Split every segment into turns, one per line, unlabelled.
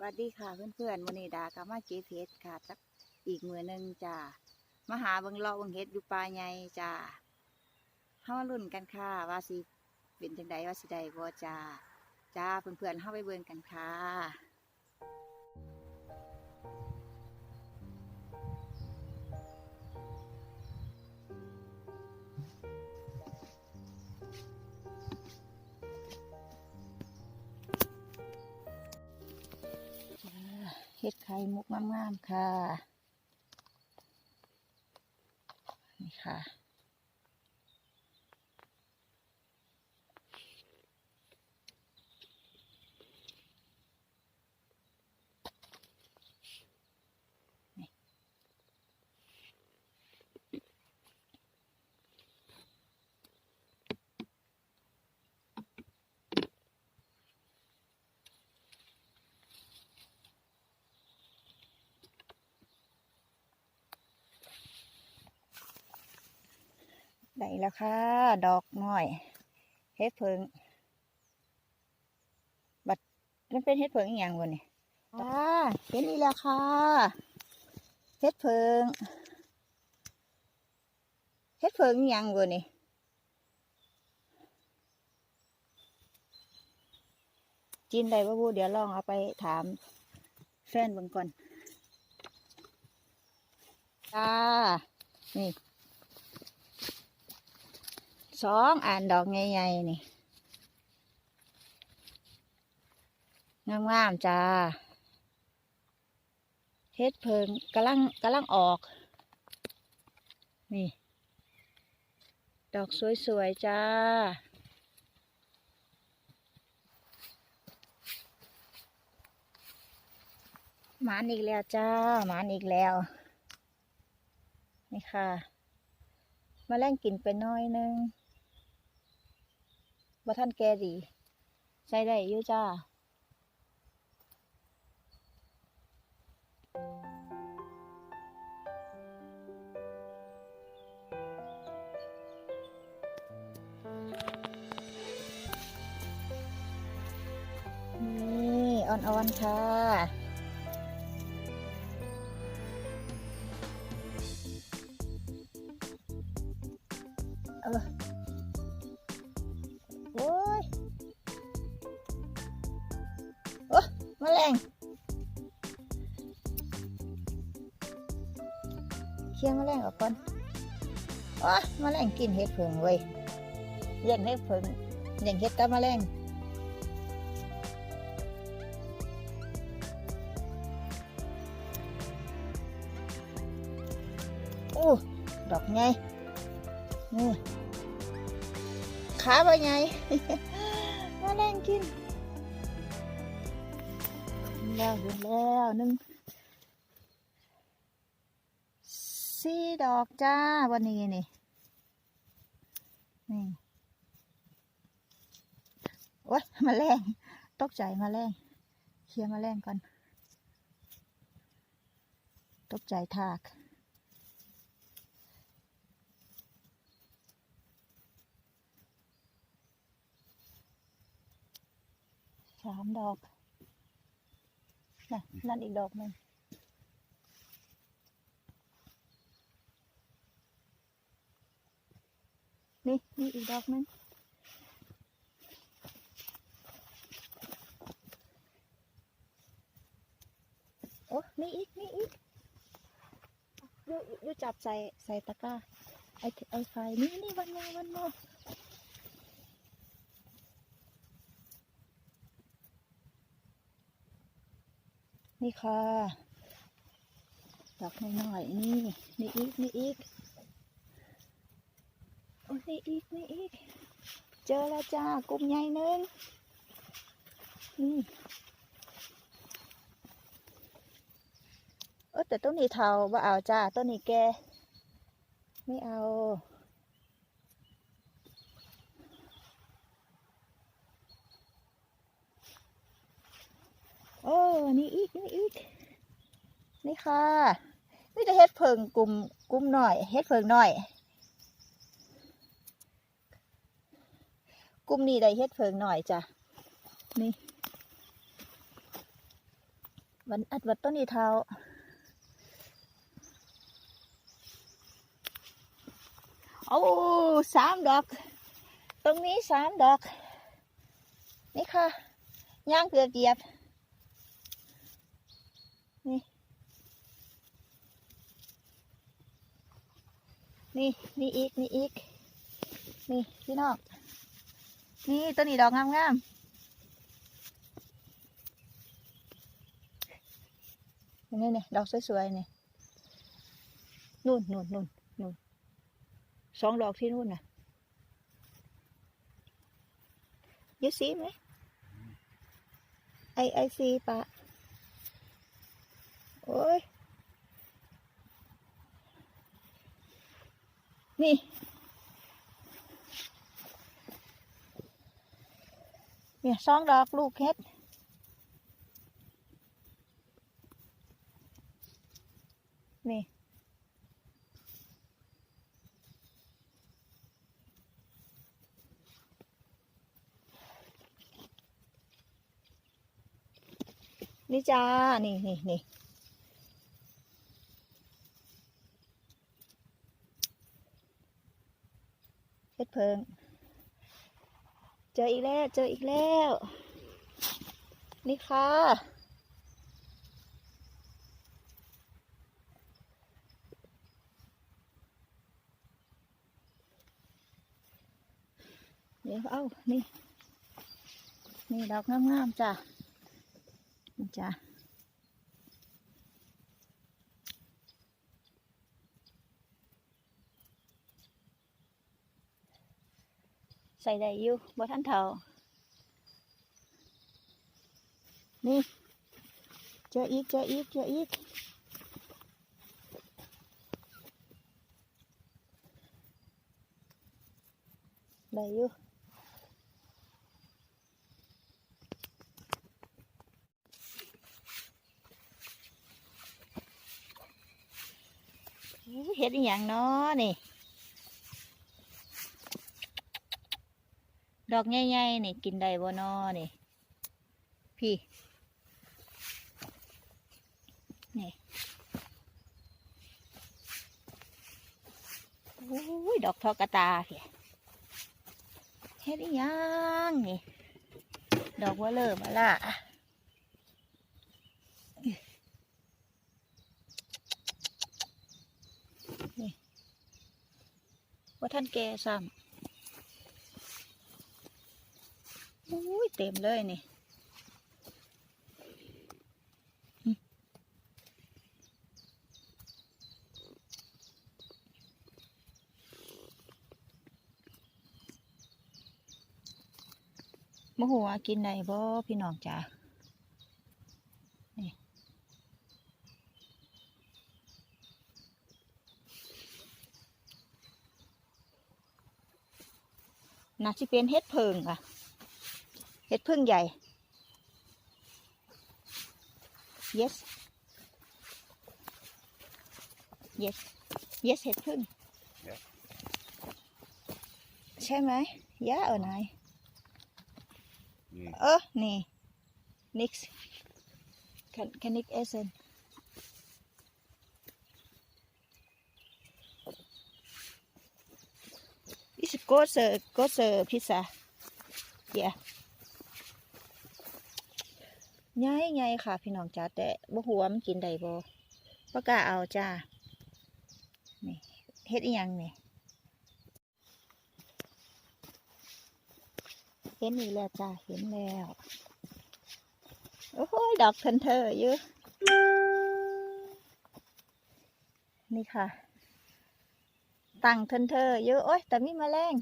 สวัสดีค่ะเพื่อนๆวันนี้ดากามาเก็บเห็ดค่ะสักอีกมือหนึ่งจ้ามาหาเบิงเลาะเบิงเห็ดอยู่ปลาใหญ่จ้าเข้ามาลุ่นกันค่ะ ว่าสิเป็นจังใดว่าสิใด้บ่จ้าจ้าเพื่อนๆเข้าไปเบิ่งกันค่ะ เห็ดไข่มุกงามๆค่ะ นี่ค่ะ ได้แล้วค่ะ ดอกน้อย เฮ็ดเพิง บัดมันเป็นเฮ็ดเพิงอหย่างวะนี่อ่าเห็นอีกแล้วค่ะ เฮ็ดเพิง เฮ็ดเพิงอหย่างวะนี่จินได้บ่บูเดี๋ยวลองเอาไปถามแฟนเบิ่งก่อนจ้านี่ สองอ่านดอกใหญ่ๆนี่งามๆจ้าเฮ็ดเพิงกำลังกำลังออก นี่ ดอกสวยๆจ้าหมานอีกแล้วจ้าหมานอีกแล้ว นี่ค่ะ มาแล่งกินไปน้อยนึง บ่ท่านแกดีใส่ได้อยู่จ้านี่อ่อนๆค่ะเออ ยงแมลงออกก่อนโอ้แมลงกินเห็ดเผิงเว้ยเลี้ยงเห็ดเผิงเลี้ยงเห็ดกับแมลงโอ้ดอกไงนี่ขาบ่ไงแมลงกินแล้วเห็นแล้วหนึ่ง สี่ดอกจ้าวันนี้นี่ นี่ โอ๊ยมาแรงตกใจมาแรงเคลียร์มาแรงก่อน ตกใจทากสามดอกนะนั่นอีกดอกหนึ่ง นี่นี่อีกดอกนึงโอ้นี่อีกนี่อีกยูยูยูจับใส่ใส่ตะกร้าไอไอไฟนี่นี่วันโมวันโมนี่ค่ะ ดอกน้อยๆนี่ นี่อีก นี่อีก นี่อีกนี่อีก เจอแล้วจ้ากลุ่มใหญ่หนึ่งนี่เออแต่ต้นนี้เทาว่าเอาจ้าต้นนี้แก ไม่เอาโอ้นี่อีกนี่อีกนี่ค่ะนี่จะเฮ็ดเพิงกลุ่มกลุ่มหน่อยเฮ็ดเพิงหน่อย กลุ่ มนี้ได้เฮ็ดเพิงหน่อยจ้ะ นี่ วันอัดวัดต้นอีเทาโอ้สามดอก ตรงนี้สามดอก นี่ค่ะ ย่างเกือบเหยียบ นี่ นี่ นี่อีก นี่อีก นี่พี่น้อง นี่ต้นนี้ดอกงามๆนี่นี่ดอกสวยๆนี่นู่นนู่นนู่นนู่นสองดอกที่นู่นน่ะยูซีไหมไอไอซีปะโอ้ยนี่ เนี่ยสองดอกลูกเฮ็ดนี่นี่จ้า นี่นี่นี่เฮ็ดเพิง เจออีกแล้ว เจออีกแล้ว นี่ค่ะ เดี๋ยวเอานี่ นี่ดอกงามๆจ้ะ จ้ะ ใส่ได้อยู่บ่ทันเท่านี่เจออีกเจออีกเจออีกได้อยู่อู้เฮ็ดอหย่างเนาะนี่ ดอกใหญ่ๆนี่กินได้บ่นาะนี่พี่ นี่โอ้ยดอกทอกระตาเพียเฮ็ดยังนี่ ดอกว่าเลิมาละนี่ว่าท่านแกซ้ำ อุ้ยเต็มเลยนี่มหัวกินได้บ่พี่น้องจ๋านี่นาจะเป็นเห็ดเพิงค่ะ เห็ดเพิงใหญ่ yes yes yes เห็ดเพิง
Yeah.
ใช่ไหมยะเออไหน
Mm.
เออ นี่ nix kan kan ik essen is große große pizza yeah ใหญ่ใหญ่ค่ะ พี่น้องจ้าแต่บ่หัวมันกินได้บ่บ่กาเอาจ้านี่เฮ็ดอีหยังนี่เห็นอีกแล้วจ้าเห็นแล้ว โอ้โหดอกเทนเทอร์เยอะนี่ค่ะ ตั้งเทนเทอร์เยอะโอ้ยแต่มีแมลง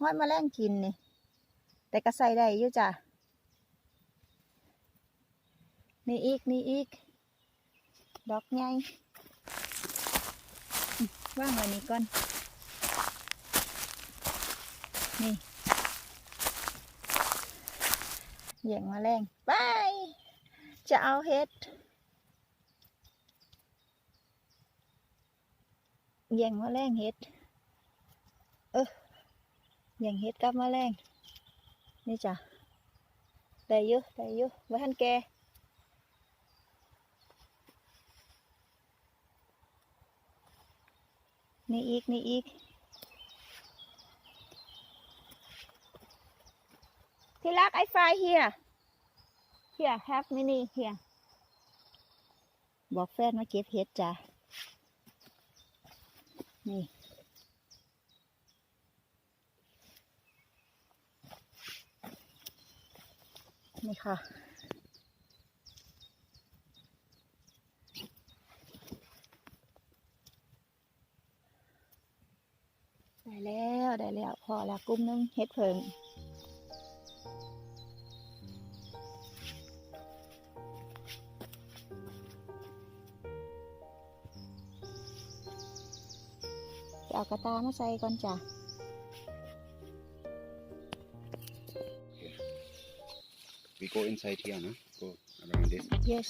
ห้อยแมลงกินนี่ แต่ก็ใส่ได้อยู่จ้ะ นี่อีกนี่อีก ดอกใหญ่ว่างไว้นี่ก่อน นี่แย่งมาแรงไปจะเอาเห็ดแย่งมาแรงเห็ด เออแย่งเห็ดกับมาแรงนี่จ้ะได้เยอะได้เยอะไว้ทันแก นี่อีก นี่อีก ที่รักไอไฟเฮียเฮีย have mini เฮียบอกแฟนมาเก็บเห็ดจ้ะ นี่นี่ค่ะ ได้แล้วได้แล้ว พอแล้วกลุ่มหนึงเฮ็ดเพิ่มจะเอาก ระตามาใส่ก่อนจ้ะ
We go inside here, no? Go around this.
yes